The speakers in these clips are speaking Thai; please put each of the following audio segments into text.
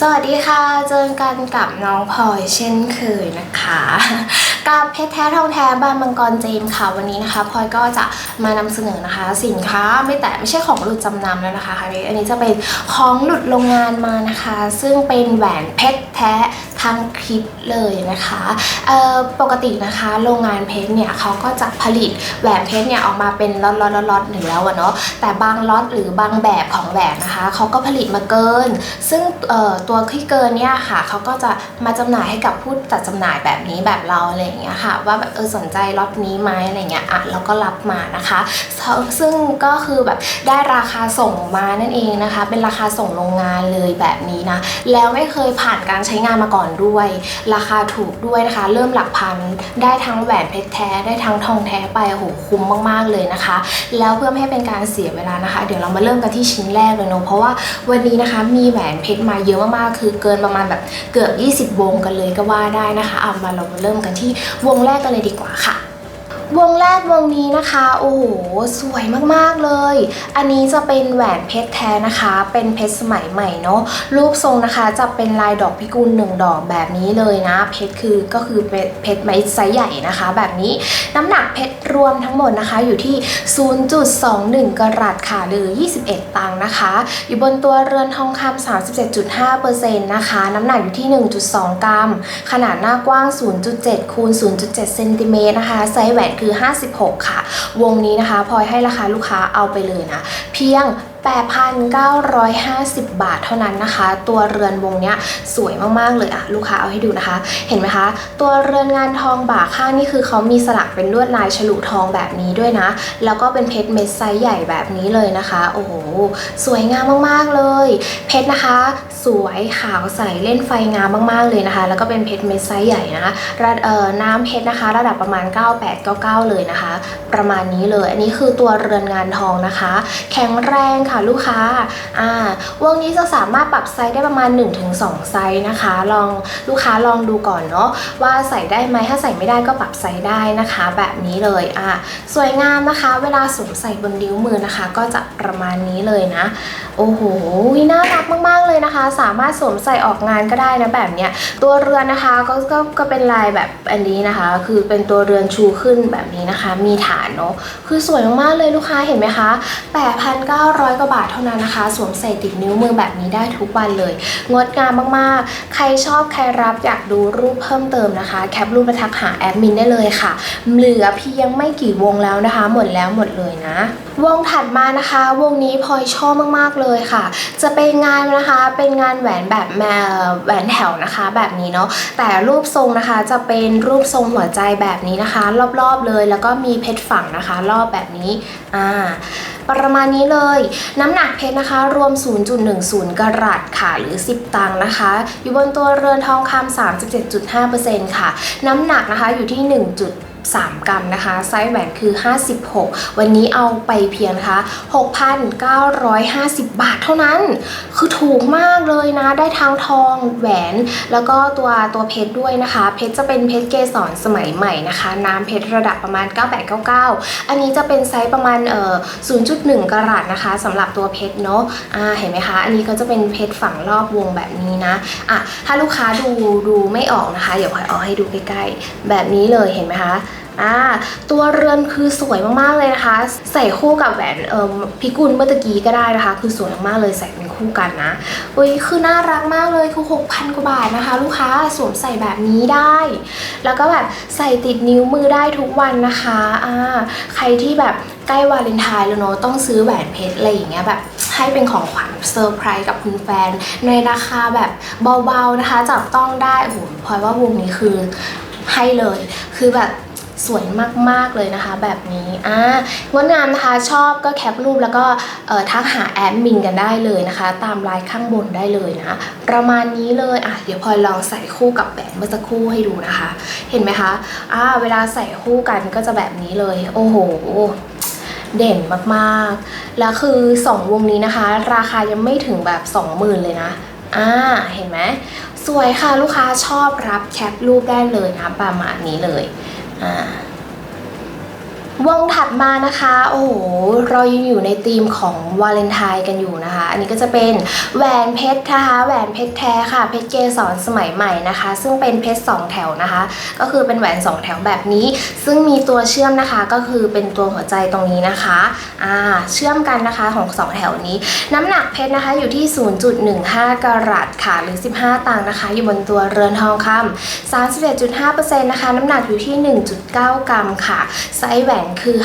สวัสดีค่ะ เจอกันกับน้องพลอยเช่นเคยนะคะ กับเพชรแท้ทองแท้บานมังกรเจมส์ค่ะ วันนี้นะคะพลอยก็จะมานำเสนอนะคะ สินค้าไม่แต่ไม่ใช่ของหลุดจำนำแล้วนะคะคราวนี้อันนี้จะเป็นของหลุดโรงงานมานะคะ ซึ่งเป็นแหวนเพชรแท้ทั้งคลิปเลยนะคะปกตินะคะโรงงานเพชรเนี่ยเขาก็จะผลิตแหวนเพชรเนี่ยออกมาเป็นล็อตล็อตล็อตหนึ่งแล้วอะเนาะแต่บางล็อตหรือบางแบบของแหวนนะคะเขาก็ผลิตมาเกิน ซึ่งตัวที่เกินเนี่ยค่ะเขาก็จะมาจำหน่ายให้กับผู้จัดจำหน่ายแบบนี้แบบเราอะไรอย่างเงี้ยค่ะ ว่าแบบเออสนใจล็อตนี้ไหมอะไรเงี้ยอะเราก็รับมานะคะซึ่งซึ่งก็คือแบบได้ราคาส่งมานั่นเองนะคะ เป็นราคาส่งโรงงานเลยแบบนี้นะ แล้วไม่เคยผ่านการใช้งานมาก่อนด้วย ราคาถูกด้วยนะคะ เริ่มหลักพันได้ทั้งแหวนเพชรแท้ได้ทั้งทองแท้ไปโอ้โหคุ้มมากๆเลยนะคะ แล้วเพื่อไม่ให้เป็นการเสียเวลานะคะ เดี๋ยวเรามาเริ่มกันที่ชิ้นแรกเลยเนาะเพราะว่าวันนี้นะคะมีแหวนเพชรมาเยอะมากๆคือเกินประมาณแบบเกือบ 20 วงกันเลยก็ว่าได้นะคะเอามาเรามาเริ่มกันที่วงแรกกันเลยดีกว่าค่ะ วงแรกวงนี้นะคะ โอ้โห สวยมากๆเลย อันนี้จะเป็นแหวนเพชรแท้นะคะ เป็นเพชรสมัยใหม่เนาะ รูปทรงนะคะจะเป็นลายดอกพิกุลหนึ่งดอกแบบนี้เลยนะ เพชรคือก็คือเพชรไม้ไซส์ใหญ่นะคะ แบบนี้ น้ำหนักเพชรรวมทั้งหมดนะคะอยู่ที่ 0.21 กรัตค่ะ หรือ 21 ตังค์นะคะ อยู่บนตัวเรือนทองคำ37.5%นะคะ น้ำหนักอยู่ที่ 1.2 กรัม ขนาดหน้ากว้าง 0.7คูณ0.7เซนติเมตรนะคะ ไซส์แหวนคือ 56 ค่ะ วงนี้นะคะพลอยให้ราคาลูกค้าเอาไปเลยนะ เพียง 8,950 บาทเท่านั้นนะคะ ตัวเรือนวงเนี้ยสวยมากๆเลยอะลูกค้าเอาให้ดูนะคะ เห็นไหมคะ ตัวเรือนงานทองบ่าข้างนี่คือเขามีสลักเป็นลวดลายฉลุทองแบบนี้ด้วยนะ แล้วก็เป็นเพชรเม็ดไซส์ใหญ่แบบนี้เลยนะคะ โอ้โหสวยงามมากๆเลย เพชรนะคะ สวยขาวใสเล่นไฟงามมากๆเลยนะคะ แล้วก็เป็นเพชรเม็ดไซส์ใหญ่นะคะระเอ่อน้ำเพชรนะคะ ระดับประมาณ 9899 เลยนะคะ ประมาณนี้เลย อันนี้คือตัวเรือนงานทองนะคะ แข็งแรงค่ะลูกค้าอ่าวงนี้จะสามารถปรับไซส์ได้ประมาณ 1-2 ไซส์นะคะ ลองลูกค้าลองดูก่อนเนาะว่าใส่ได้ไหมถ้าใส่ไม่ได้ก็ปรับไซส์ได้นะคะ แบบนี้เลยอะสวยงามนะคะ เวลาสวมใส่บนนิ้วมือนะคะ ก็จะประมาณนี้เลยนะ โอ้โหน่ารักมากๆเลยนะคะ สามารถสวมใส่ออกงานก็ได้นะแบบเนี้ยตัวเรือนนะคะก็ก็ก็เป็นลายแบบอันนี้นะคะ คือเป็นตัวเรือนชูขึ้นแบบนี้นะคะ มีฐานเนาะคือสวยมากๆเลยลูกค้าเห็นไหมคะ8,900กว่าบาทเท่านั้นนะคะ สวมใส่ติดนิ้วมือแบบนี้ได้ทุกวันเลย งดงามมากๆ ใครชอบใครรับอยากดูรูปเพิ่มเติมนะคะ แคปรูปมาทักหาแอดมินได้เลยค่ะ เหลือเพียงไม่กี่วงแล้วนะคะ หมดแล้วหมดเลยนะ วงถัดมานะคะ วงนี้พลอยชอบมากๆเลยค่ะ จะเป็นงานนะคะเป็นงานแหวนแบบแมแหวนแถวนะคะ แบบนี้เนาะแต่รูปทรงนะคะจะเป็นรูปทรงหัวใจแบบนี้นะคะ รอบๆเลย แล้วก็มีเพชรฝังนะคะ รอบแบบนี้อ่า ประมาณนี้เลย น้ำหนักเพชรนะคะ รวม 0.10 กรัตค่ะ หรือ 10 ตังค์นะคะ อยู่บนตัวเรือนทองคำ37.5%ค่ะ น้ำหนักนะคะอยู่ที่ 1. 3 กรัมนะคะ ไซส์แหวนคือ 56 วันนี้เอาไปเพียงนะคะ 6,950 บาทเท่านั้น คือถูกมากเลยนะ ได้ทั้งทองแหวน แล้วก็ตัวตัวเพชรด้วยนะคะ เพชรจะเป็นเพชรเกสรสมัยใหม่นะคะ น้ำเพชรระดับประมาณ 9899 อันนี้จะเป็นไซส์ประมาณเอ่อ0.1 กรัตนะคะสำหรับตัวเพชรเนาะอ่าเห็นไหมคะ อันนี้ก็จะเป็นเพชรฝังรอบวงแบบนี้นะอะถ้าลูกค้าดูดูไม่ออกนะคะ เดี๋ยวพลอยเอาให้ดูใกล้ๆ แบบนี้เลยเห็นไหมคะ อ่าตัวเรือนคือสวยมากๆเลยนะคะ ใส่คู่กับแหวนเอ่อพิกุลเมื่อตะกี้ก็ได้นะคะ คือสวยมากๆเลยใส่เป็นคู่กันนะอุ้ยคือน่ารักมากเลยคือ6,000กว่าบาทนะคะ ลูกค้าสวมใส่แบบนี้ได้ แล้วก็แบบใส่ติดนิ้วมือได้ทุกวันนะคะอ่าใครที่แบบใกล้วาเลนไทน์แล้วเนอะต้องซื้อแหวนเพชรอะไรอย่างเงี้ยแบบให้เป็นของขวัญเซอร์ไพรส์กับคุณแฟน ในราคาแบบเบาๆนะคะจับต้องได้โอ้โหพลอยว่าวงนี้คือให้เลย คือแบบ สวยมากๆเลยนะคะ แบบนี้อ่างดงามนะคะชอบก็แคปรูปแล้วก็ทักหาแอดมินกันได้เลยนะคะ ตามไลน์ข้างบนได้เลยนะประมาณนี้เลยอะเดี๋ยวพลอยลองใส่คู่กับแหวนเมื่อสักครู่ให้ดูนะคะ เห็นไหมคะอ่าเวลาใส่คู่กันก็จะแบบนี้เลย โอ้โหเด่นมากๆ แล้วคือ 2 วงนี้นะคะ ราคายังไม่ถึงแบบ 20,000 เลยนะอ่าเห็นไหมสวยค่ะลูกค้าชอบรับแคปรูปได้เลยนะประมาณนี้เลย อ่า วงถัดมานะคะ โอ้โห เรายังอยู่ในธีมของวาเลนไทน์กันอยู่นะคะ อันนี้ก็จะเป็นแหวนเพชรนะคะแหวนเพชรแท้ค่ะ เพชรเกสรสมัยใหม่นะคะ ซึ่งเป็นเพชรสองแถวนะคะ ก็คือเป็นแหวนสองแถวแบบนี้ ซึ่งมีตัวเชื่อมนะคะก็คือเป็นตัวหัวใจตรงนี้นะคะอ่าเชื่อมกันนะคะของสองแถวนี้ น้ำหนักเพชรนะคะอยู่ที่ 0.15 กรัตค่ะหรือ 15 ตังค์นะคะ อยู่บนตัวเรือนทองคำ31.5%นะคะ น้ำหนักอยู่ที่ 1.9 กรัมค่ะไซส์แหวนคือ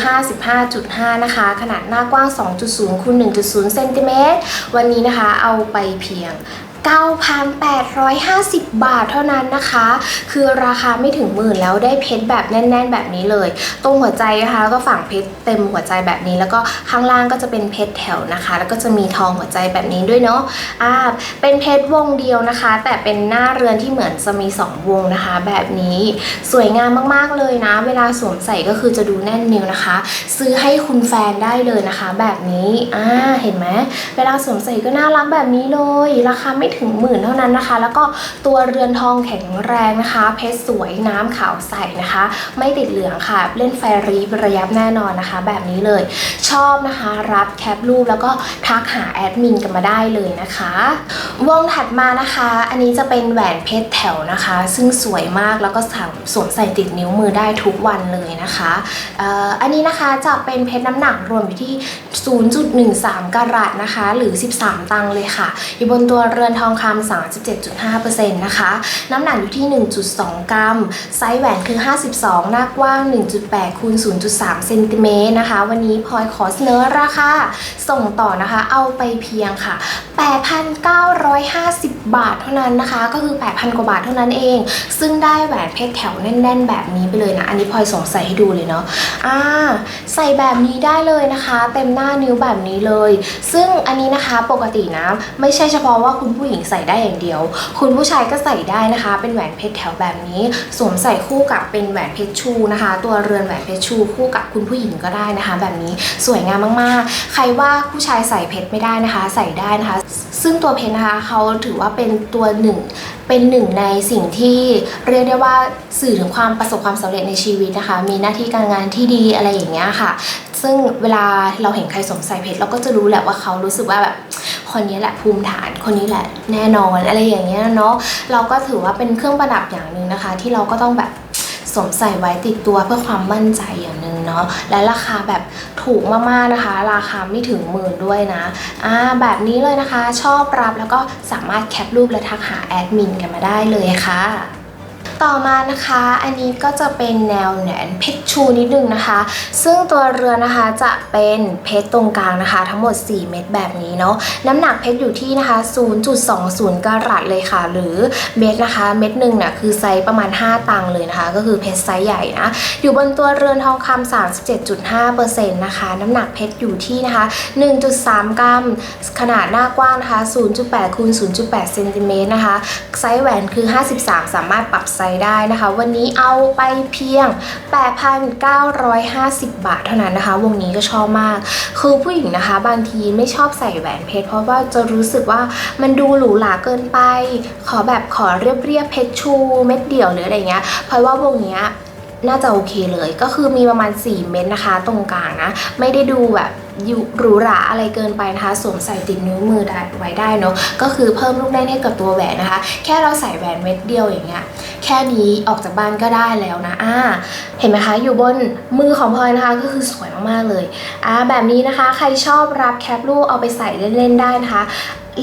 55.5 นะคะ ขนาดหน้ากว้าง 2.0คูณ1.0เซนติเมตรวันนี้นะคะเอาไปเพียง 9,850 บาทเท่านั้นนะคะ คือราคาไม่ถึงหมื่นแล้วได้เพชรแบบแน่น ๆ แบบนี้เลย ตรงหัวใจนะคะแล้วก็ฝั่งเพชรเต็มหัวใจแบบนี้ แล้วก็ข้างล่างก็จะเป็นเพชรแถวนะคะ แล้วก็จะมีทองหัวใจแบบนี้ด้วยเนาะอ่าเป็นเพชรวงเดียวนะคะ แต่เป็นหน้าเรือนที่เหมือนจะมี 2 วงนะคะ แบบนี้สวยงามมากๆเลยนะ เวลาสวมใส่ก็คือจะดูแน่นนิ้วนะคะ ซื้อให้คุณแฟนได้เลยนะคะ แบบนี้อ่าเห็นไหมเวลาสวมใส่ก็น่ารักแบบนี้เลยราคาไม่ถึงหมื่นเท่านั้นนะคะ แล้วก็ตัวเรือนทองแข็งแรงนะคะ เพชรสวยน้ำขาวใสนะคะ ไม่ติดเหลืองค่ะ เล่นไฟรีบระยับแน่นอนนะคะ แบบนี้เลย ชอบนะคะรับแคปรูปแล้วก็ทักหาแอดมินกันมาได้เลยนะคะ วงถัดมานะคะ อันนี้จะเป็นแหวนเพชรแถวนะคะ ซึ่งสวยมากแล้วก็สามสวมใส่ติดนิ้วมือได้ทุกวันเลยนะคะอันนี้นะคะจะเป็นเพชรน้ำหนักรวมอยู่ที่ 0.13กะรัตนะคะ หรือ 13 ตังค์เลยค่ะ อยู่บนตัวเรือนทองคำ37.5%นะคะน้ำหนักอยู่ที่ 1.2 กรัม ไซส์แหวนคือ 52 หน้ากว้าง 1.8คูณ0.3เซนติเมตรนะคะ วันนี้พลอยขอเสนอราคาส่งต่อนะคะเอาไปเพียงค่ะ 8,950 บาทเท่านั้นนะคะ ก็คือ 8,000 กว่าบาทเท่านั้นเอง ซึ่งได้แหวนเพชรแถวแน่น ๆ แบบนี้ไปเลยนะ อันนี้พลอยสงสัยให้ดูเลยเนาะอ่าใส่แบบนี้ได้เลยนะคะ เต็มหน้านิ้วแบบนี้เลย ซึ่งอันนี้นะคะปกตินะ ไม่ใช่เฉพาะว่าคุณผู้หญิงใส่ได้อย่างเดียว คุณผู้ชายก็ใส่ได้นะคะ เป็นแหวนเพชรแถวแบบนี้ สวมใส่คู่กับเป็นแหวนเพชรชูนะคะ ตัวเรือนแหวนเพชรชูคู่กับคุณผู้หญิงก็ได้นะคะ แบบนี้สวยงามมากๆ ใครว่าผู้ชายใส่เพชรไม่ได้นะคะ ใส่ได้นะคะ ซึ่งตัวเพชรนะคะเขาถือว่าเป็นตัวหนึ่งเป็นหนึ่งในสิ่งที่เรียกได้ว่าสื่อถึงความประสบความสำเร็จในชีวิตนะคะ มีหน้าที่การงานที่ดีอะไรอย่างเงี้ยค่ะ ซึ่งเวลาเราเห็นใครสวมใส่เพชรเราก็จะรู้แหละว่าเขารู้สึกว่าแบบคนนี้แหละภูมิฐานคนนี้แหละแน่นอนอะไรอย่างเงี้ยเนาะเราก็ถือว่าเป็นเครื่องประดับอย่างหนึ่งนะคะ ที่เราก็ต้องแบบสวมใส่ไว้ติดตัวเพื่อความมั่นใจอย่างหนึ่งเนาะและราคาแบบถูกมากๆนะคะ ราคาไม่ถึงหมื่นด้วยนะอ่าแบบนี้เลยนะคะชอบรับแล้วก็สามารถแคปรูปและทักหาแอดมินกันมาได้เลยค่ะ ต่อมานะคะอันนี้ก็จะเป็นแนวแหนนเพชรชูนิดนึงนะคะ ซึ่งตัวเรือนะคะจะเป็นเพชรตรงกลางนะคะ ทั้งหมด 4 เม็ดแบบนี้เนาะน้ำหนักเพชรอยู่ที่นะคะ 0.20กะรัตเลยค่ะ หรือเม็ดนะคะ เม็ดหนึ่งเนี่ยคือไซส์ประมาณ 5 ตังค์เลยนะคะ ก็คือเพชรไซส์ใหญ่นะ อยู่บนตัวเรือนทองคำ37.5%นะคะน้ำหนักเพชรอยู่ที่นะคะ 1.3 กรัม ขนาดหน้ากว้างนะคะ 0.8คูณ0.8เซนติเมตรนะคะไซส์แหวนคือ 53 สามารถปรับไซส์ได้นะคะ วันนี้เอาไปเพียง 8,950 บาทเท่านั้นนะคะ วงนี้ก็ชอบมาก คือผู้หญิงนะคะ บางทีไม่ชอบใส่แหวนเพชร เพราะว่าจะรู้สึกว่ามันดูหรูหราเกินไป ขอแบบขอเรียบเรียบเพชรชูเม็ดเดี่ยวหรืออะไรเงี้ย เพราะว่าวงนี้น่าจะโอเคเลย ก็คือมีประมาณ 4 เม็ดนะคะ ตรงกลางนะ ไม่ได้ดูแบบ หรูหราอะไรเกินไปนะคะสวมใส่ติดนิ้วมือได้ไว้ได้เนอะก็คือเพิ่มลูกแน่นให้กับตัวแหวนนะคะ แค่เราใส่แหวนเม็ดเดียวอย่างเงี้ยแค่นี้ออกจากบ้านก็ได้แล้วนะอ่าเห็นไหมคะอยู่บนมือของพลอยนะคะก็คือสวยมากๆเลยอ่าแบบนี้นะคะ ใครชอบรับแคปลูกเอาไปใส่เล่นๆได้นะคะ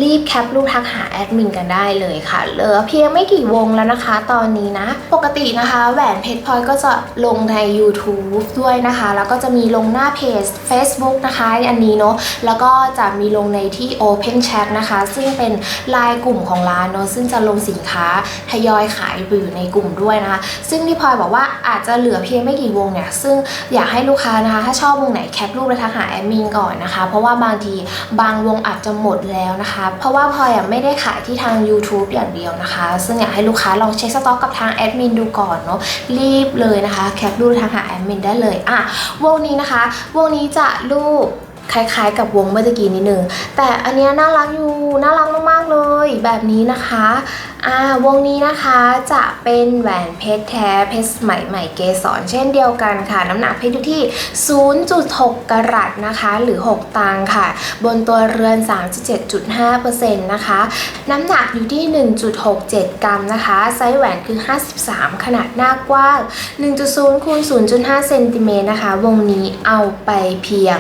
รีบแคปรูปทักหาแอดมินกันได้เลยค่ะ เหลือเพียงไม่กี่วงแล้วนะคะ ตอนนี้นะ ปกตินะคะแหวนเพชรพลอยก็จะลงใน YouTube ด้วยนะคะ แล้วก็จะมีลงหน้าเพจ Facebook นะคะ อันนี้เนาะแล้วก็จะมีลงในที่ Open Chat นะคะ ซึ่งเป็นไลน์กลุ่มของร้านเนาะซึ่งจะลงสินค้าทยอยขายอยู่ในกลุ่มด้วยนะคะ ซึ่งที่พลอยบอกว่าอาจจะเหลือเพียงไม่กี่วงเนี่ยซึ่งอยากให้ลูกค้านะคะ ถ้าชอบวงไหนแคปรูปและทักหาแอดมินก่อนนะคะ เพราะว่าบางทีบางวงอาจจะหมดแล้วนะคะเพราะว่าพลอยไม่ได้ขายที่ทาง YouTube อย่างเดียวนะคะ ซึ่งอยากให้ลูกค้าลองเช็คสต็อกกับทางแอดมินดูก่อนเนาะรีบเลยนะคะ แคปรูปทางหาแอดมินได้เลยอะวงนี้นะคะ วงนี้จะรูปคล้ายๆ กับวงเมื่อกี้นิดนึง แต่อันเนี้ยน่ารักอยู่ น่ารักมากๆเลย แบบนี้นะคะวงนี้นะคะจะเป็นแหวนเพชรแท้เพชรสมัยใหม่เกสรเช่นเดียวกันค่ะ น้ำหนักเพชรอยู่ที่ 0.6 กรัตนะคะ หรือ 6 ตังค์ค่ะ บนตัวเรือน 37.5%นะคะ น้ำหนักอยู่ที่ 1.67 กรัมนะคะ ไซส์แหวนคือ 53 ขนาดหน้ากว้าง 1.0คูณ0.5 เซนติเมตรนะคะ วงนี้เอาไปเพียง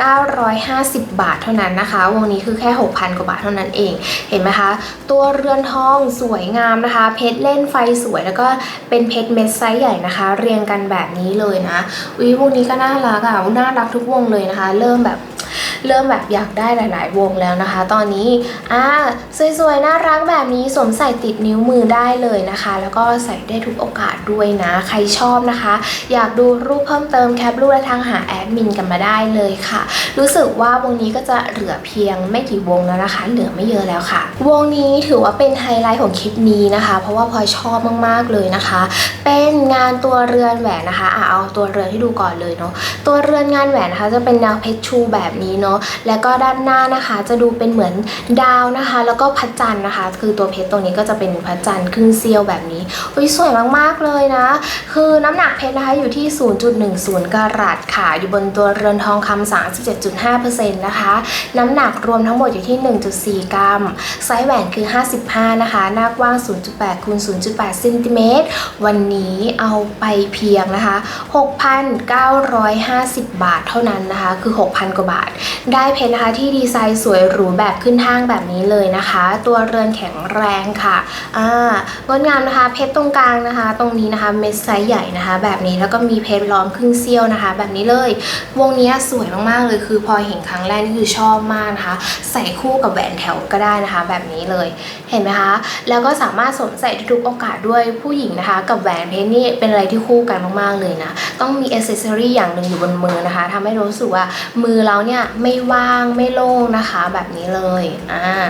6,950 บาทเท่านั้นนะคะ วงนี้คือแค่ 6,000 กว่าบาทเท่านั้นเอง เห็นไหมคะ ตัวเรืือนทองสวยงามนะคะ เพชรเล่นไฟสวยแล้วก็เป็นเพชรเม็ดไซส์ใหญ่นะคะ เรียงกันแบบนี้เลยนะวิวงนี้ก็น่ารักอะน่ารักทุกวงเลยนะคะ เริ่มแบบ เริ่มแบบอยากได้หลาย ๆ วงแล้วนะคะ ตอนนี้อ่าสวยๆน่ารักแบบนี้สวมใส่ติดนิ้วมือได้เลยนะคะ แล้วก็ใส่ได้ทุกโอกาสด้วยนะ ใครชอบนะคะ อยากดูรูปเพิ่มเติมแคปรูปและทางหาแอดมินกันมาได้เลยค่ะ รู้สึกว่าวงนี้ก็จะเหลือเพียงไม่กี่วงแล้วนะคะ เหลือไม่เยอะแล้วค่ะ วงนี้ถือว่าเป็นไฮไลท์ของคลิปนี้นะคะ เพราะว่าพลอยชอบมากๆเลยนะคะ เป็นงานตัวเรือนแหวนนะคะอะเอาตัวเรือนที่ดูก่อนเลยเนาะตัวเรือนงานแหวนนะคะจะเป็นแนวเพชรชูแบบนี้เนาะแล้วก็ด้านหน้านะคะจะดูเป็นเหมือนดาวนะคะ แล้วก็พระจันทร์นะคะ คือตัวเพชรตรงนี้ก็จะเป็นพระจันทร์ครึ่งเซียวแบบนี้อุ้ยสวยมากๆเลยนะ คือน้ำหนักเพชรนะคะอยู่ที่ 0.10 กรัตค่ะ อยู่บนตัวเรือนทองคำ37.5%นะคะ น้ำหนักรวมทั้งหมดอยู่ที่ 1.4 กรัม ไซส์แหวนคือ 55 นะคะ หน้ากว้าง 0.8คูณ0.8เซนติเมตรวันนี้เอาไปเพียงนะคะ 6,950 บาทเท่านั้นนะคะ คือ 6,000 กว่าบาทได้เพชรนะคะที่ดีไซน์สวยหรูแบบขึ้นห้างแบบ นี้เลยนะคะ ตัวเรือนแข็งแรงค่ะอ่างดงามนะคะเพชรตรงกลางนะคะ ตรงนี้นะคะเม็ดไซส์ใหญ่นะคะ แบบนี้แล้วก็มีเพชรล้อมครึ่งเซี่ยวนะคะ แบบนี้เลย วงนี้สวยมากๆเลยคือพอเห็นครั้งแรกนี่คือชอบมากนะคะ ใส่คู่กับแหวนแถวก็ได้นะคะ แบบนี้เลยเห็นไหมคะ แล้วก็สามารถสวมใส่ทุกโอกาสด้วยผู้หญิงนะคะ กับแหวนเพชรนี่เป็นอะไรที่คู่กันมากๆเลยนะต้องมีอ c เซสซอรี่อย่างหนึ่งอยู่บนมือนะคะทำให้รู้สึกว่ามือเราเนี่ยไม่ว่างไม่โล่งนะคะ แบบนี้เลยอ่า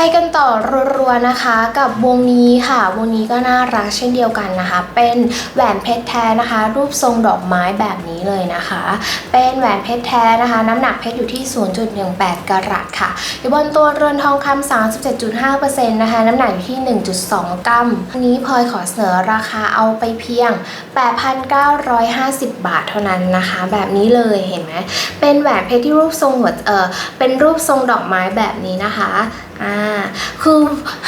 ไปกันต่อรัวๆนะคะกับวงนี้ค่ะ วงนี้ก็น่ารักเช่นเดียวกันนะคะ เป็นแหวนเพชรแท้นะคะ รูปทรงดอกไม้แบบนี้เลยนะคะ เป็นแหวนเพชรแท้นะคะ น้ำหนักเพชรอยู่ที่ 0.18 กรัตค่ะอยู่บนตัวเรือนทองคำ37.5%นะคะน้ำหนักอยู่ที่ 1.2 กรัมอันนี้พลอยขอเสนอราคาเอาไปเพียง 8,950 บาทเท่านั้นนะคะ แบบนี้เลยเห็นไหมเป็นแหวนเพชรที่รูปทรงหัวเออเป็นรูปทรงดอกไม้แบบนี้นะคะ อ่าคือ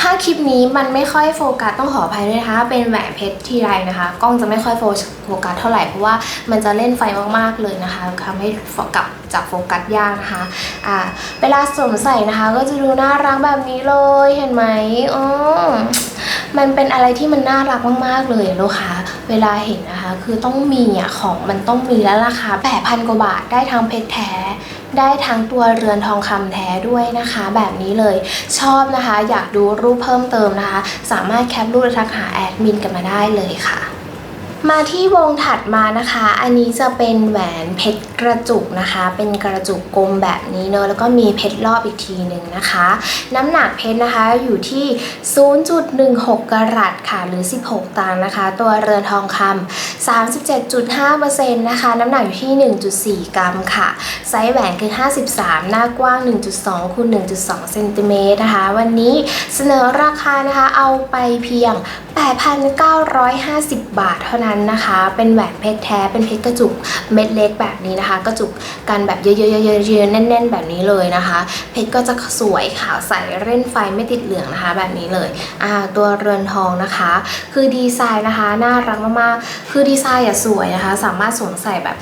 ถ้าคลิปนี้มันไม่ค่อยโฟกัสต้องขออภัยด้วยนะคะ เป็นแหวนเพชรที่ไรนะคะ กล้องจะไม่ค่อยโฟโฟกัสเท่าไหร่เพราะว่ามันจะเล่นไฟมากๆเลยนะคะทำให้โฟกัส จากโฟกัสยากนะคะอ่าเวลาสวมใส่นะคะ ก็จะดูน่ารักแบบนี้เลยเห็นไหมอ๋อมันเป็นอะไรที่มันน่ารักมากๆเลยลูกค้าเวลาเห็นนะคะ คือต้องมีอะของมันต้องมีแล้วราคา8,000กว่าบาทได้ทั้งเพชรแท้ได้ทั้งตัวเรือนทองคำแท้ด้วยนะคะ แบบนี้เลยชอบนะคะ อยากดูรูปเพิ่มเติมนะคะ สามารถแคปรูปและทักหาแอดมินกันมาได้เลยค่ะ มาที่วงถัดมานะคะ อันนี้จะเป็นแหวนเพชรกระจุกนะคะ เป็นกระจุกกลมแบบนี้เนอะแล้วก็มีเพชรรอบอีกทีหนึ่งนะคะ น้ำหนักเพชรนะคะอยู่ที่ 0.16 กรัตค่ะ หรือ 16 ตังค์นะคะ ตัวเรือนทองคำ37.5%นะคะ น้ำหนักอยู่ที่ 1.4 กรัมค่ะ ไซส์แหวนคือ 53 หน้ากว้าง 1.2คูณ1.2เซนติเมตรนะคะ วันนี้เสนอราคานะคะ เอาไปเพียง 8,950 บาทเท่านั้นนะคะ เป็นแหวนเพชรแท้เป็นเพชรกระจุกเม็ดเล็กแบบนี้นะคะ กระจุกกันแบบเยอะๆๆๆแน่น ๆ แบบนี้เลยนะคะ เพชรก็จะสวยขาวใสเร่นไฟไม่ติดเหลืองนะคะ แบบนี้เลยอ่าตัวเรือนทองนะคะ คือดีไซน์นะคะ น่ารักมากๆคือดีไซน์อะสวยนะคะ สามารถสวมใส่แบบ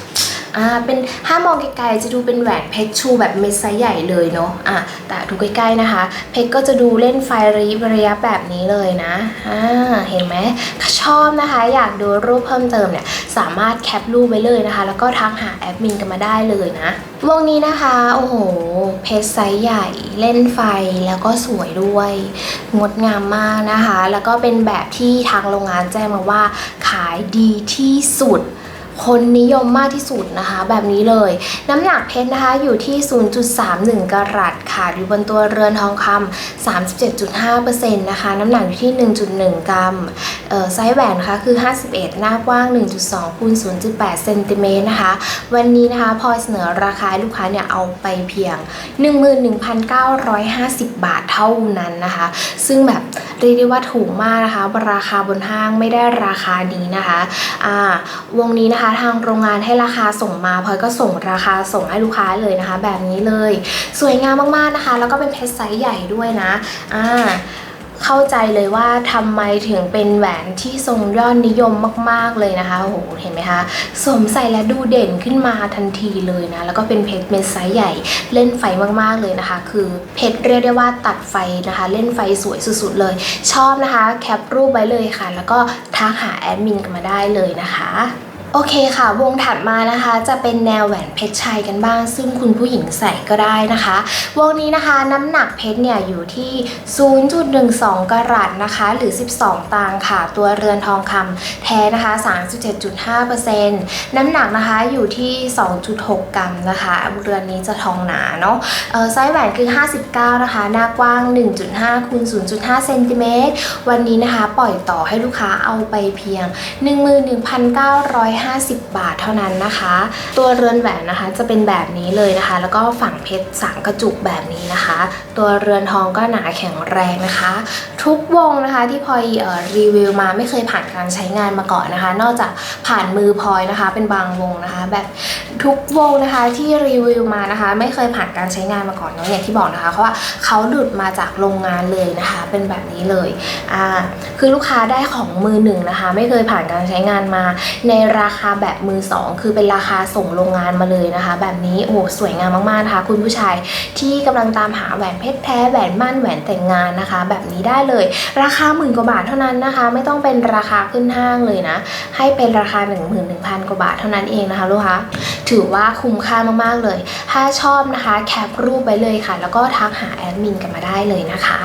อ่าเป็นถ้ามองไกลๆจะดูเป็นแหวนเพชรชูแบบเม็ดไซส์ใหญ่เลยเนาะอะแต่ดูใกล้ๆนะคะ เพชรก็จะดูเล่นไฟระยิบระยับแบบนี้เลยนะอ่าเห็นไหมถ้าชอบนะคะ อยากดูรูปเพิ่มเติมเนี่ยสามารถแคปรูปไว้เลยนะคะ แล้วก็ทักหาแอดมินกันมาได้เลยนะวงนี้นะคะ โอ้โห เพชรไซส์ใหญ่เล่นไฟแล้วก็สวยด้วย งดงามมากนะคะ แล้วก็เป็นแบบที่ทางโรงงานแจ้งมาว่าขายดีที่สุด คนนิยมมากที่สุดนะคะ แบบนี้เลย น้ำหนักเพชรนะคะอยู่ที่ 0.31 กรัตค่ะอยู่บนตัวเรือนทองคำ37.5%นะคะน้ำหนักอยู่ที่ 1.1 กรัมไซส์แหวนนะคะคือ 51 หน้ากว้าง 1.2คูณ0.8เซนติเมตรนะคะวันนี้นะคะพลอยเสนอราคาลูกค้าเนี่ยเอาไปเพียง 11,950 บาทเท่านั้นนะคะ ซึ่งแบบเรียกได้ว่าถูกมากนะคะ ราคาบนห้างไม่ได้ราคานี้นะคะอ่าวงนี้นะคะทางโรงงานให้ราคาส่งมาพลอยก็ส่งราคาส่งให้ลูกค้าเลยนะคะ แบบนี้เลย สวยงามมากๆนะคะ แล้วก็เป็นเพชรไซส์ใหญ่ด้วยนะอ่าเข้าใจเลยว่าทำไมถึงเป็นแหวนที่ทรงยอดนิยมมาก ๆเลยนะคะโอ้โหเห็นไหมคะสวมใส่แล้วดูเด่นขึ้นมาทันทีเลยนะ แล้วก็เป็นเพชรเม็ดไซส์ใหญ่เล่นไฟมากๆเลยนะคะ คือเพชรเรียกได้ว่าตัดไฟนะคะ เล่นไฟสวยสุดๆเลย ชอบนะคะ แคปรูปไว้เลยค่ะ แล้วก็ทักหาแอดมินกันมาได้เลยนะคะ โอเคค่ะ วงถัดมานะคะ จะเป็นแนวแหวนเพชรชัยกันบ้าง ซึ่งคุณผู้หญิงใส่ก็ได้นะคะ วงนี้นะคะน้ำหนักเพชรเนี่ยอยู่ที่ 0.12 กรัตนะคะ หรือ 12 ตังค่ะ ตัวเรือนทองคำแท้นะคะ 37.5%น้ำหนักนะคะอยู่ที่ 2.6 กรัมนะคะ เรือนนี้จะทองหนาเนาะไซส์แหวนคือ 59 นะคะ หน้ากว้าง 1.5คูณ0.5 เซนติเมตรวันนี้นะคะ ปล่อยต่อให้ลูกค้าเอาไปเพียง 1 1 9 5 150 บาทเท่านั้นนะคะ ตัวเรือนแหวนนะคะจะเป็นแบบนี้เลยนะคะ แล้วก็ฝั่งเพชรสังกระจุกแบบนี้นะคะ ตัวเรือนทองก็หนาแข็งแรงนะคะ ทุกวงนะคะที่พลอยรีวิวมาไม่เคยผ่านการใช้งานมาก่อนนะคะ นอกจากผ่านมือพลอยนะคะ เป็นบางวงนะคะ แบบทุกวงนะคะที่รีวิวมานะคะ ไม่เคยผ่านการใช้งานมาก่อนเนาะอย่างที่บอกนะคะเพราะว่าเขาหลุดมาจากโรงงานเลยนะคะ เป็นแบบนี้เลยอ่าคือลูกค้าได้ของมือหนึ่งนะคะ ไม่เคยผ่านการใช้งานมาในราราคาแบบมือสองคือเป็นราคาส่งโรงงานมาเลยนะคะ แบบนี้โอ้สวยงามมากๆนะคะ คุณผู้ชายที่กำลังตามหาแหวนเพชรแท้แหวนมั่นแหวนแต่งงานนะคะ แบบนี้ได้เลย ราคาหมื่นกว่าบาทเท่านั้นนะคะ ไม่ต้องเป็นราคาขึ้นห้างเลยนะ ให้เป็นราคา 1 1 0 0 0 กว่าบาทเท่านั้นเองนะคะลูกค้าถือว่าคุ้มค่ามากๆเลย ถ้าชอบนะคะแคปรูปไว้เลยค่ะ แล้วก็ทักหาแอดมินกันมาได้เลยนะคะ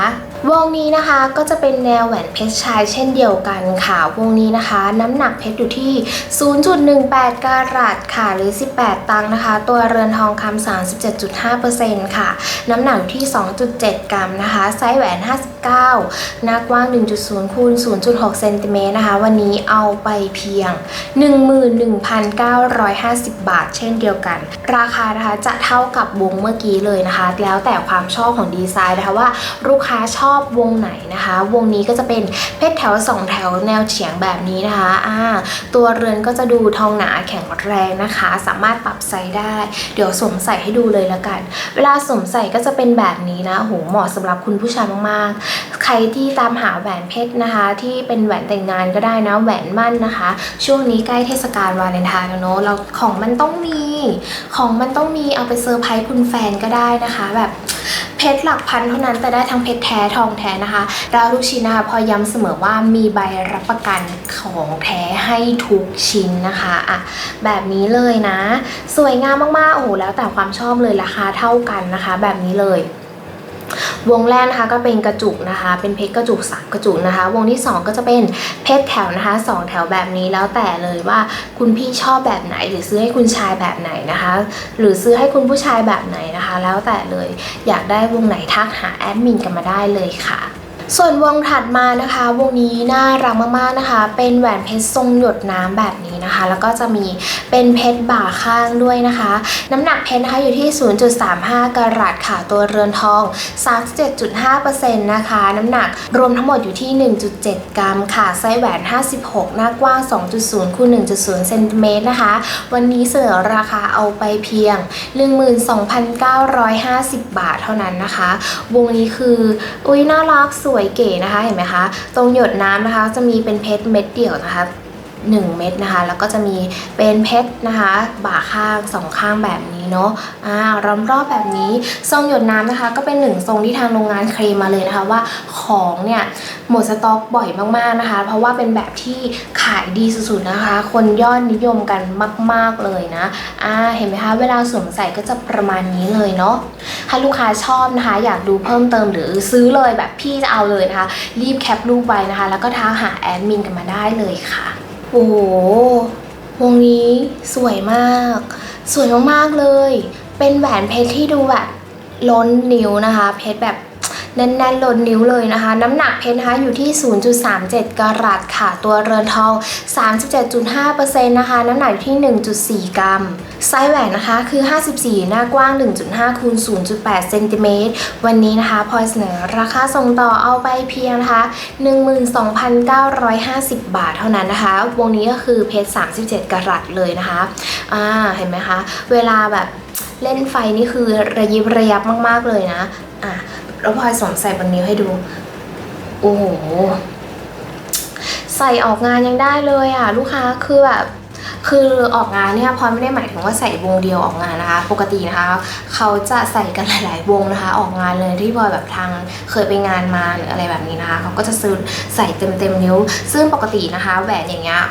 วงนี้นะคะก็จะเป็นแนวแหวนเพชรชายเช่นเดียวกันค่ะ วงนี้นะคะ น้ำหนักเพชรอยู่ที่ 0.18 กรัตค่ะหรือ 18 ตังค์นะคะ ตัวเรือนทองคำ37.5%ค่ะ น้ำหนักอยู่ที่ 2.7 กรัมนะคะ ไซส์แหวน 59 หน้ากว้าง 1.0 คูณ 0.6 เซนติเมตรนะคะ วันนี้เอาไปเพียง 11,950 บาท เช่นเดียวกัน ราคานะคะจะเท่ากับวงเมื่อกี้เลยนะคะ แล้วแต่ความชอบของดีไซน์นะคะว่าลูกค้าชอบอบวงไหนนะคะ วงนี้ก็จะเป็นเพชรแถว 2 แถวแนวเฉียงแบบนี้นะคะอ่าตัวเรือนก็จะดูทองหนาแข็งแรงนะคะ สามารถปรับไซส์ได้ เดี๋ยวสวมใส่ให้ดูเลยละกัน เวลาสวมใส่ก็จะเป็นแบบนี้นะโหเหมาะสำหรับคุณผู้ชายมากๆใครที่ตามหาแหวนเพชรนะคะ ที่เป็นแหวนแต่งงานก็ได้นะแหวนมั่นนะคะ ช่วงนี้ใกล้เทศกาลวาเลนไทน์แล้วเนอะเราของมันต้องมี ของมันต้องมีเอาไปเซอร์ไพรส์คุณแฟนก็ได้นะคะ แบบเพชรหลักพันเท่านั้นแต่ได้ทั้งเพชรแท้ทองแท้นะคะแล้วลูกชิ้นนะคะพอย้ำเสมอว่ามีใบรับประกันของแท้ให้ทุกชิ้นนะคะอะแบบนี้เลยนะ สวยงามมากๆโอ้โหแล้วแต่ความชอบเลยราคาเท่ากันนะคะ แบบนี้เลย วงแรกนะคะก็เป็นกระจุกนะคะ เป็นเพชรกระจุกสามกระจุกนะคะ วงที่สองก็จะเป็นเพชรแถวนะคะสองแถวแบบนี้แล้วแต่เลยว่าคุณพี่ชอบแบบไหน หรือซื้อให้คุณชายแบบไหนนะคะ หรือซื้อให้คุณผู้ชายแบบไหนนะคะ แล้วแต่เลยอยากได้วงไหนทักหาแอดมินกันมาได้เลยค่ะ ส่วนวงถัดมานะคะวงนี้น่ารักมากๆนะคะ เป็นแหวนเพชรทรงหยดน้ำแบบนี้นะคะ แล้วก็จะมีเป็นเพชรบ่าข้างด้วยนะคะ น้ำหนักเพชรนะคะอยู่ที่ 0.35 กรัตค่ะตัวเรือนทอง 37.5%นะคะ น้ำหนักรวมทั้งหมดอยู่ที่ 1.7 กรัมค่ะไซส์แหวน 56 หน้ากว้าง 2.0คูณ1.0เซนติเมตรนะคะ วันนี้เสนอราคาเอาไปเพียง 12,950 บาทเท่านั้นนะคะ วงนี้คืออุ้ยน่ารักสวยเก๋นะคะเห็นไหมคะตรงหยดน้ำนะคะจะมีเป็นเพชรเม็ดเดี่ยวนะคะ1 เม็ดนะคะ แล้วก็จะมีเป็นเพชรนะคะ บ่าข้างสองข้างแบบนี้เนาะอ่าล้อมรอบแบบนี้ทรงหยดน้ำนะคะ ก็เป็นหนึ่งทรงที่ทางโรงงานเคลมมาเลยนะคะว่าของเนี่ยหมดสต็อกบ่อยมากๆนะคะ เพราะว่าเป็นแบบที่ขายดีสุดๆนะคะ คนยอดนิยมกันมาก ๆเลยนะอ่าเห็นไหมคะเวลาสวมใส่ก็จะประมาณนี้เลยเนาะ ถ้าลูกค้าชอบนะคะ อยากดูเพิ่มเติมหรือซื้อเลยแบบพี่จะเอาเลยนะคะ รีบแคปรูปไว้นะคะ แล้วก็ท้าหาแอดมินกันมาได้เลยค่ะ โอ้โหวงนี้สวยมาก สวยมากๆเลย เป็นแหวนเพชรที่ดูแบบล้นนิ้วนะคะ เพชรแบบ แน่นๆล้นนิ้วเลยนะคะ น้ำหนักเพชรนะคะอยู่ที่ 0.37 กรัตค่ะ ตัวเรือนทอง 37.5%นะคะน้ำหนักอยู่ที่ 1.4 กรัม ไซส์แหวนนะคะคือ 54 หน้ากว้าง 1.5คูณ0.8เซนติเมตรวันนี้นะคะพลอยเสนอราคาส่งต่อเอาไปเพียงนะคะ 12,950 บาทเท่านั้นนะคะ วงนี้ก็คือเพชร 37 กรัตเลยนะคะอ่าเห็นไหมคะ เวลาแบบเล่นไฟนี่คือระยิบระยับมาก ๆ เลยนะอะ แล้วพลอยสวมใส่บนนิ้วให้ดู โอ้โห ใส่ออกงานยังได้เลยอะ ลูกค้าคือแบบคือออกงานเนี่ยพลอยไม่ได้หมายถึงว่าใส่วงเดียวออกงานนะคะ ปกตินะคะเขาจะใส่กันหลาย ๆ วงนะคะ ออกงานเลยที่พลอยแบบทางเคยไปงานมาหรืออะไรแบบนี้นะคะเขาก็จะซื้อใส่เต็มเต็มๆนิ้ว ซึ่งปกตินะคะแหวนอย่างเงี้ย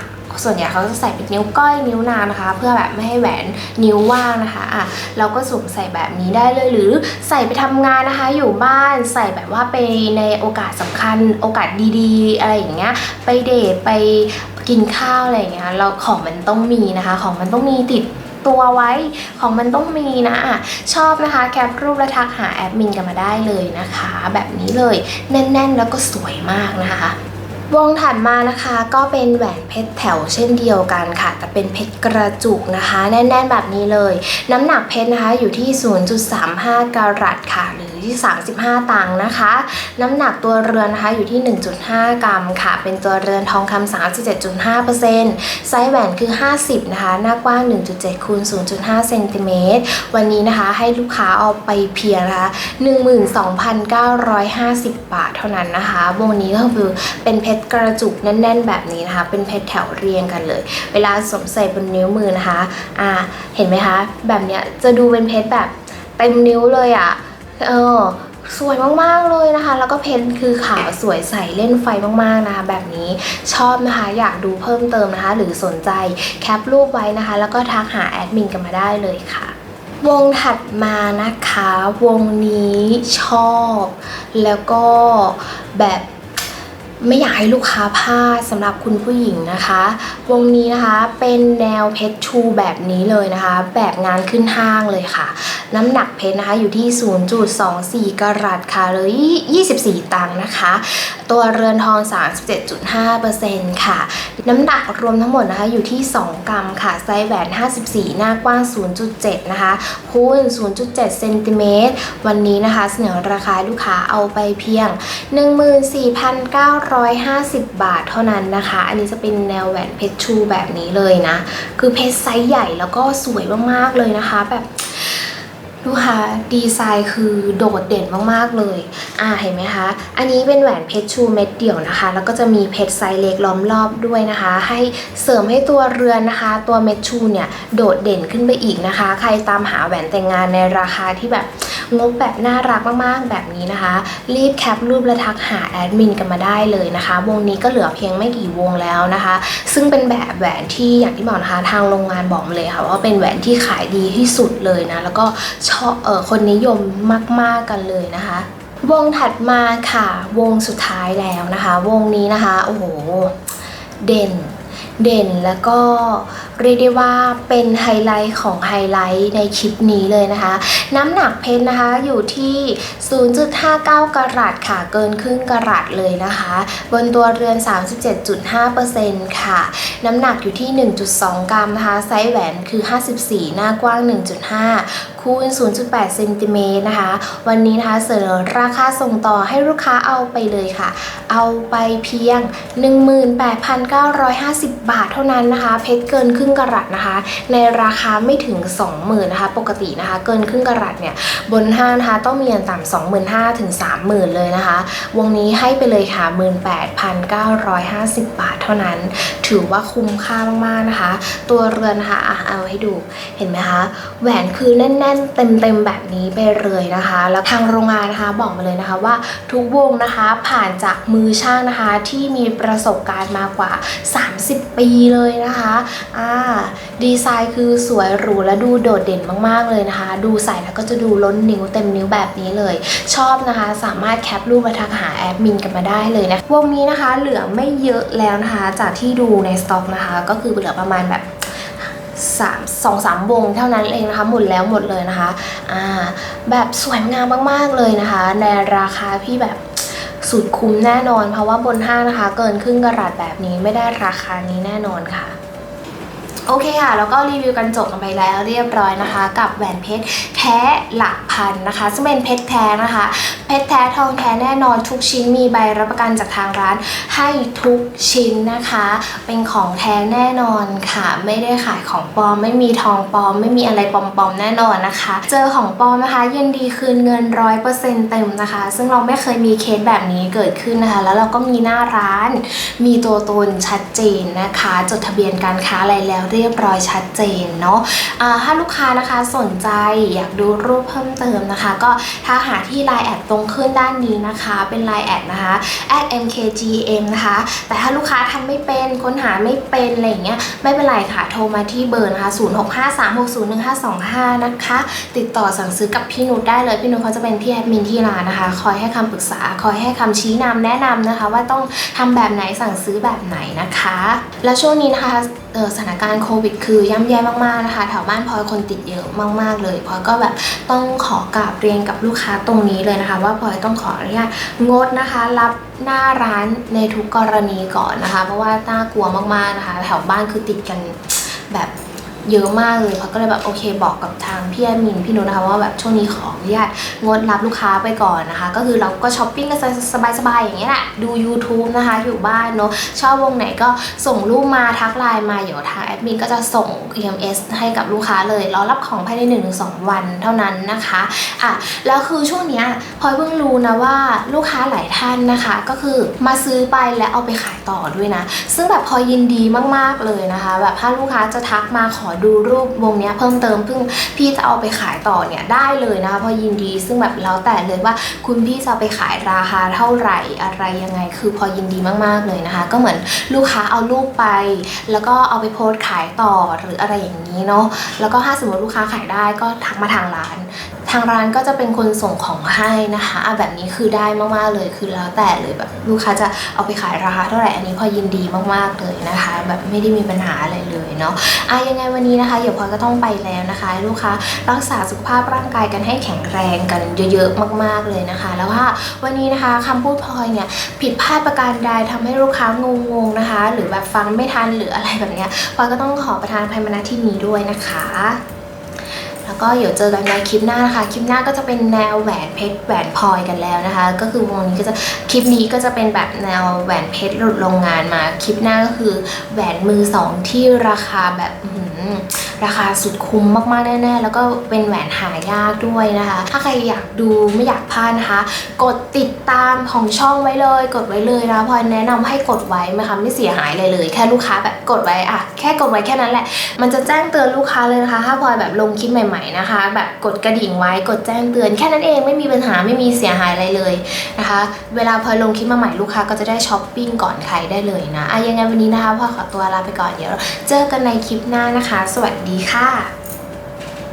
ส่วนใหญ่เขาจะใส่เป็นนิ้วก้อยนิ้วนางนะคะ เพื่อแบบไม่ให้แหวนนิ้วว่างนะคะอะเราก็สวมใส่แบบนี้ได้เลยหรือใส่ไปทำงานนะคะ อยู่บ้านใส่แบบว่าไปในโอกาสสำคัญโอกาสดีๆ อะไรอย่างเงี้ยไปเดทไปกินข้าวอะไรอย่างเงี้ยเราของมันต้องมีนะคะ ของมันต้องมีติดตัวไว้ของมันต้องมีนะอะชอบนะคะแคปรูปและทักหาแอดมินกันมาได้เลยนะคะ แบบนี้เลยแน่น ๆ แล้วก็สวยมากนะคะ วงถัดมานะคะก็เป็นแหวนเพชรแถวเช่นเดียวกันค่ะ แต่เป็นเพชรกระจุกนะคะ แน่นๆแบบนี้เลย น้ำหนักเพชรนะคะอยู่ที่ 0.35 กรัตค่ะหรือ ที่ 35 ตังค์นะคะ น้ำหนักตัวเรือนนะคะอยู่ที่ 1.5 กรัมค่ะ เป็นตัวเรือนทองคำ37.5%ไซส์แหวนคือ 50 นะคะ หน้ากว้าง 1.7คูณ0.5เซนติเมตรวันนี้นะคะให้ลูกค้าเอาไปเพียงนะคะ12,950 บาทเท่านั้นนะคะวงนี้ก็คือเป็นเพชรกระจุกแน่น ๆ แบบนี้นะคะ เป็นเพชรแถวเรียงกันเลย เวลาสวมใส่บนนิ้วมือนะคะอ่าเห็นไหมคะ แบบเนี้ยจะดูเป็นเพชรแบบเต็มนิ้วเลยอะ่ะ เออสวยมากๆเลยนะคะ แล้วก็เพชรคือขาวสวยใสเล่นไฟมากๆนะคะ แบบนี้ชอบนะคะอยากดูเพิ่มเติมนะคะ หรือสนใจแคปรูปไว้นะคะ แล้วก็ทักหาแอดมินกันมาได้เลยค่ะ วงถัดมานะคะ วงนี้ชอบ แล้วก็แบบไม่อยากให้ลูกค้าพลาดสำหรับคุณผู้หญิงนะคะ วงนี้นะคะเป็นแนวเพชรชูแบบนี้เลยนะคะ แบบงานขึ้นห้างเลยค่ะ น้ำหนักเพชรนะคะอยู่ที่ 0.24 กรัตค่ะหรือ 24 ตังค์นะคะ ตัวเรือนทอง 37.5%ค่ะ น้ำหนักรวมทั้งหมดนะคะอยู่ที่ 2 กรัมค่ะไซส์แหวน 54 หน้ากว้าง 0.7 นะคะคูณ 0.7 เซนติเมตรวันนี้นะคะเสนอราคาลูกค้าเอาไปเพียง 14,950 บาทเท่านั้นนะคะ อันนี้จะเป็นแนวแหวนเพชรชูแบบนี้เลยนะ คือเพชรไซส์ใหญ่แล้วก็สวยมากๆเลยนะคะ แบบ ดูค่ะดีไซน์คือโดดเด่นมากๆเลย อ่าเห็นไหมคะ อันนี้เป็นแหวนเพชรชูเม็ดเดี่ยวนะคะ แล้วก็จะมีเพชรไซส์เล็กล้อมรอบด้วยนะคะ ให้เสริมให้ตัวเรือนนะคะ ตัวเม็ดชูเนี่ยโดดเด่นขึ้นไปอีกนะคะ ใครตามหาแหวนแต่งงานในราคาที่แบบ งบแบบน่ารักมากๆ แบบนี้นะคะ รีบแคปรูปและทักหาแอดมินกันมาได้เลยนะคะ วงนี้ก็เหลือเพียงไม่กี่วงแล้วนะคะ ซึ่งเป็นแบบแหวนที่อย่างที่บอกนะคะทางโรงงานบอกมาเลยค่ะว่าเป็นแหวนที่ขายดีที่สุดเลยนะ แล้วก็ชอบเออคนนิยมมาก ๆกันเลยนะคะวงถัดมาค่ะ วงสุดท้ายแล้วนะคะ วงนี้นะคะ โอ้โห เด่น เด่นแล้วก็เรียกได้ว่าเป็นไฮไลท์ของไฮไลท์ในคลิปนี้เลยนะคะ น้ำหนักเพชรนะคะอยู่ที่ 0.59 กรัตค่ะ เกินครึ่งกรัตเลยนะคะ บนตัวเรือน 37.5%ค่ะ น้ำหนักอยู่ที่ 1.2 กรัมนะคะ ไซส์แหวนคือ 54 หน้ากว้าง 1.5 คูณ 0.8 เซนติเมตรนะคะ วันนี้นะคะเสนอราคาส่งต่อให้ลูกค้าเอาไปเลยค่ะ เอาไปเพียง 18,950บาทเท่านั้นนะคะ เพชรเกินครึ่งกะรัตนะคะ ในราคาไม่ถึง 20,000นะคะ ปกตินะคะ เกินครึ่งกะรัตเนี่ยบนห้างนะคะต้องมีอย่างต่ำ25,000ถึง30,000 เลยนะคะ วงนี้ให้ไปเลยค่ะ 18,950 บาทเท่านั้น ถือว่าคุ้มค่ามากๆนะคะ ตัวเรือนนะคะอะเอาให้ดูเห็นไหมคะแหวนคือแน่น ๆ เต็มๆแบบนี้ไปเลยนะคะ แล้วทางโรงงานนะคะบอกมาเลยนะคะว่าทุกวงนะคะผ่านจากมือช่างนะคะที่มีประสบการณ์มากกว่า 30ปีเลยนะคะอ่าดีไซน์คือสวยหรูและดูโดดเด่นมากๆเลยนะคะ ดูใส่แล้วก็จะดูล้นนิ้วเต็มนิ้วแบบนี้เลย ชอบนะคะ สามารถแคปรูปมาทักหาแอดมินกันมาได้เลยนะวงนี้นะคะเหลือไม่เยอะแล้วนะคะ จากที่ดูในสต็อกนะคะ ก็คือเหลือประมาณแบบสามสองสามวงเท่านั้นเองนะคะหมดแล้วหมดเลยนะคะอ่าแบบสวยงามมากๆเลยนะคะ ในราคาพี่แบบ สุดคุ้มแน่นอน เพราะว่าบนห้างนะคะ เกินครึ่งกระรัตแบบนี้ไม่ได้ราคานี้แน่นอนค่ะ โอเคค่ะ แล้วก็รีวิวกันจบกันไปแล้วเรียบร้อยนะคะ กับแหวนเพชรแท้หลักพันนะคะ ซึ่งเป็นเพชรแท้นะคะ เพชรแท้ทองแท้แน่นอนทุกชิ้นมีใบรับประกันจากทางร้านให้ทุกชิ้นนะคะ เป็นของแท้แน่นอนค่ะ ไม่ได้ขายของปลอม ไม่มีทองปลอม ไม่มีอะไรปลอมๆแน่นอนนะคะ เจอของปลอมนะคะยินดีคืนเงินร้อยเปอร์เซ็นต์เต็มนะคะ ซึ่งเราไม่เคยมีเคสแบบนี้เกิดขึ้นนะคะ แล้วเราก็มีหน้าร้าน มีตัวตนชัดเจนนะคะ จดทะเบียนการค้าอะไรแล้วเรียบร้อยชัดเจนเนาะถ้าลูกค้านะคะสนใจอยากดูรูปเพิ่มเติมนะคะ ก็ถ้าหาที่ Line แอดตรงขึ้นด้านนี้นะคะ เป็น Line แอดนะคะ @mkgm นะคะ แต่ถ้าลูกค้าทำไม่เป็นค้นหาไม่เป็นอะไรเงี้ยไม่เป็นไรค่ะโทรมาที่เบอร์นะคะ0653601525 นะคะ ติดต่อสั่งซื้อกับพี่นุชได้เลยพี่นุชเขาจะเป็นพี่แอดมินที่ร้านนะคะ คอยให้คำปรึกษาคอยให้คำชี้นำแนะนำนะคะ ว่าต้องทำแบบไหนสั่งซื้อแบบไหนนะคะ และช่วงนี้นะคะ สถานการณ์โควิดคือย่ำแย่มากๆนะคะแถวบ้านพลอยคนติดเยอะมากๆเลยพลอยก็แบบต้องขอกราบเรียนกับลูกค้าตรงนี้เลยนะคะ ว่าพลอยต้องขออนุญาตงดนะคะ รับหน้าร้านในทุกกรณีก่อนนะคะ เพราะว่าน่ากลัวมากๆนะคะ แถวบ้านคือติดกันแบบ เยอะมากเลยพลอยก็เลยแบบโอเคบอกกับทางพี่แอดมินพี่นุชนะคะว่าแบบช่วงนี้ขออนุญาตงดรับลูกค้าไปก่อนนะคะ ก็คือเราก็ช้อปปิ้งกันสบายๆอย่างเงี้ยแหละดู YouTube นะคะอยู่บ้านเนาะชอบวงไหนก็ส่งรูปมาทักไลน์มาเดี๋ยวทางแอดมินก็จะส่ง EMS ให้กับลูกค้าเลยรอรับของภายใน 1-2 วันเท่านั้นนะคะอะแล้วคือช่วงเนี้ยพลอยเพิ่งรู้นะว่าลูกค้าหลายท่านนะคะ ก็คือมาซื้อไปและเอาไปขายต่อด้วยนะ ซึ่งแบบพลอยยินดีมากๆเลยนะคะ แบบถ้าลูกค้าจะทักมาขอดูรูปวงนี้เพิ่มเติมเพิ่งพี่จะเอาไปขายต่อเนี่ยได้เลยนะคะพอยยินดีซึ่งแบบแล้วแต่เลยว่าคุณพี่จะไปขายราคาเท่าไหร่อะไรยังไง คือพอยยินดีมากๆเลยนะคะ ก็เหมือนลูกค้าเอารูปไป แล้วก็เอาไปโพสต์ขายต่อหรืออะไรอย่างนี้เนาะแล้วก็ถ้าสมมติลูกค้าขายได้ก็ทักมาทางร้าน ทางร้านก็จะเป็นคนส่งของให้นะคะอะแบบนี้คือได้มากๆเลยคือแล้วแต่เลยแบบลูกค้าจะเอาไปขายราคาเท่าไหร่อันนี้พอยินดีมากๆเลยนะคะ แบบไม่ได้มีปัญหาอะไรเลยเนาะอะยังไงวันนี้นะคะเดี๋ยวพลอยก็ต้องไปแล้วนะคะ ลูกค้ารักษาสุขภาพร่างกายกันให้แข็งแรงกันเยอะๆมาก ๆเลยนะคะ แล้วว่าวันนี้นะคะคำพูดพลอยเนี่ยผิดพลาดประการใดทำให้ลูกค้างงๆนะคะ หรือแบบฟังไม่ทันหรืออะไรแบบเนี้ยพลอยก็ต้องขอประทานภัยมาณที่นี้ด้วยนะคะ แล้วก็เดี๋ยวเจอกันในคลิปหน้านะคะคลิปหน้าก็จะเป็นแนวแหวนเพชรแหวนพลอยกันแล้วนะคะ ก็คือวงนี้ก็จะคลิปนี้ก็จะเป็นแบบแนวแหวนเพชรหลุดโรงงานมาคลิปหน้าก็คือแหวนมือสองที่ราคาแบบราคาสุดคุ้มมากๆแน่ๆแล้วก็เป็นแหวนหายากด้วยนะคะ ถ้าใครอยากดูไม่อยากพลาดนะคะ กดติดตามของช่องไว้เลย กดไว้เลยนะพลอยแนะนำให้กดไว้นะคะไม่เสียหายเลยเลย แค่ลูกค้าแบบกดไว้อะแค่กดไว้แค่นั้นแหละ มันจะแจ้งเตือนลูกค้าเลยนะคะ ถ้าพลอยแบบลงคลิปใหม่ๆนะคะ แบบกดกระดิ่งไว้กดแจ้งเตือน แค่นั้นเองไม่มีปัญหาไม่มีเสียหายอะไรเลยนะคะ เวลาพลอยลงคลิปมาใหม่ลูกค้าก็จะได้ช้อปปิ้งก่อนใครได้เลยนะอะยังไงวันนี้นะคะพลอยขอตัวลาไปก่อนเดี๋ยวเจอกันในคลิปหน้านะคะ สวัสดีค่ะ